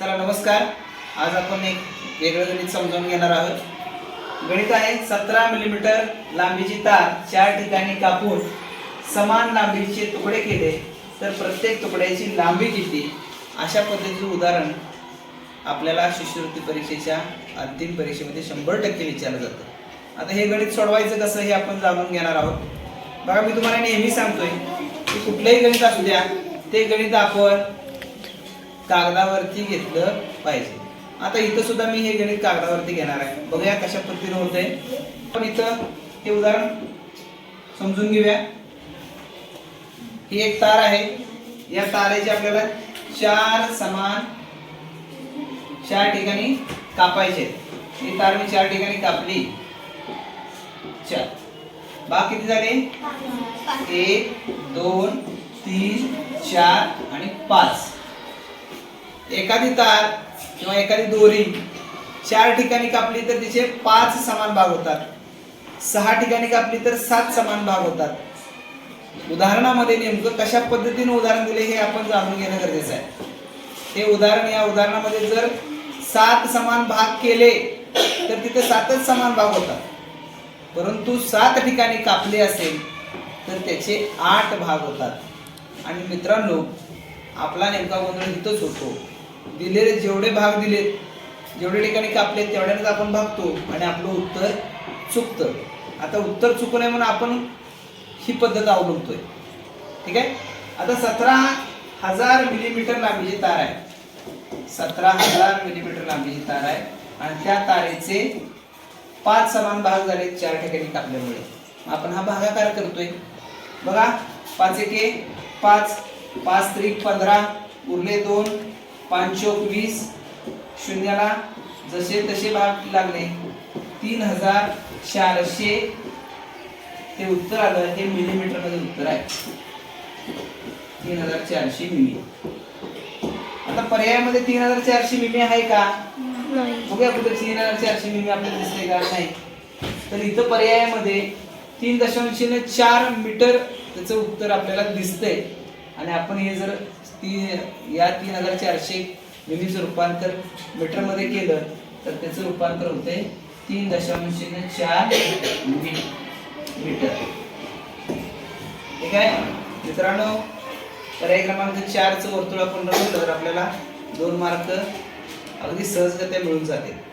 चला नमस्कार. आज आपण एक वेगळं गणित समजावून घेणार आहोत. गणित आहे सतरा मिलीमीटर लांबीची तार चार ठिकाणी कापून समान लांबीचे तुकडे केले तर प्रत्येक तुकड्याची लांबी किती? अशा पद्धतीचं उदाहरण आपल्याला शिष्यवृत्ती परीक्षेच्या अंतिम परीक्षेमध्ये शंभर टक्के विचारलं जातं. आता हे गणित सोडवायचं कसं हे आपण जाणून घेणार आहोत. बघा मी तुम्हाला नेहमी सांगतोय की कुठलंही गणित असू द्या ते गणित आपण कागदावरती घेतलं पाहिजे. आता इथं सुद्धा मी हे गणित कागदावरती घेणार आहे. बघूया कशा पद्धतीने होतंय. पण इथं हे उदाहरण समजून घेऊया. ही एक तार आहे. या तारेचे आपल्याला चार समान चार ठिकाणी कापायचे. ही तार मी चार ठिकाणी कापली. चार. बाग किती झाले? एक दोन तीन चार आणि पाच. एखादी तार किंवा एखादी दोरी चार ठिकाणी कापली तर तिचे पाच समान भाग होतात. सहा ठिकाणी कापली तर सात समान भाग होतात. उदाहरणामध्ये नेमकं कशा पद्धतीने उदाहरण दिले हे आपण जाणून घेणं गरजेचं आहे. हे उदाहरण या उदाहरणामध्ये जर सात समान भाग केले तर तिथे सातच समान भाग होतात. परंतु सात ठिकाणी कापले असेल तर त्याचे आठ भाग होतात. आणि मित्रांनो आपला नेमका गोंधळ इथंच होतो. दिलेले जेवढे भाग दिलेत जेवढे ठिकाणी कापलेत तेवढ्यानेच आपण भागतो आणि आपलं उत्तर चुकतं. आता उत्तर चुकू नये म्हणून आपण ही पद्धत अवलंबतोय. ठीक आहे? आता सतरा हजार मिलीमीटर लांबीची तार आहे. सतरा हजार मिलीमीटर लांबीची तार आहे आणि त्या तारेचे पाच समान भाग झाले चार ठिकाणी कापल्यामुळे. आपण हा भागाकार करतोय. बघा पाच एके पाच पाच त्रिक पंधरा उरले दोन पाचशोक वीस शून्याला जसे तसे भाग लागले. तीन हजार चारशे ते उत्तर आलं हे मिलीमीटरमध्ये उत्तर आहे. तीन हजार चारशे मिली आता पर्यायामध्ये तीन हजार चारशे मिली आहे का? नाही. बघूया कुठे तीन हजार चारशे मिली आपल्याला दिसते का? नाही. तर इथं पर्यायामध्ये तीन दशांश चार मीटर त्याचं उत्तर आपल्याला दिसतंय. आणि आपण हे जर ती या तीन हजार चारशे मिलीचं रूपांतर मीटरमध्ये केलं तर त्याचं रूपांतर होते तीन दशांश चार मी- मीटर. ठीक आहे? मित्रांनो पर्याय क्रमांक चारचं वर्तुळ आपण रचलं तर आपल्याला दोन मार्क अगदी सहजगत्या मिळून जातील.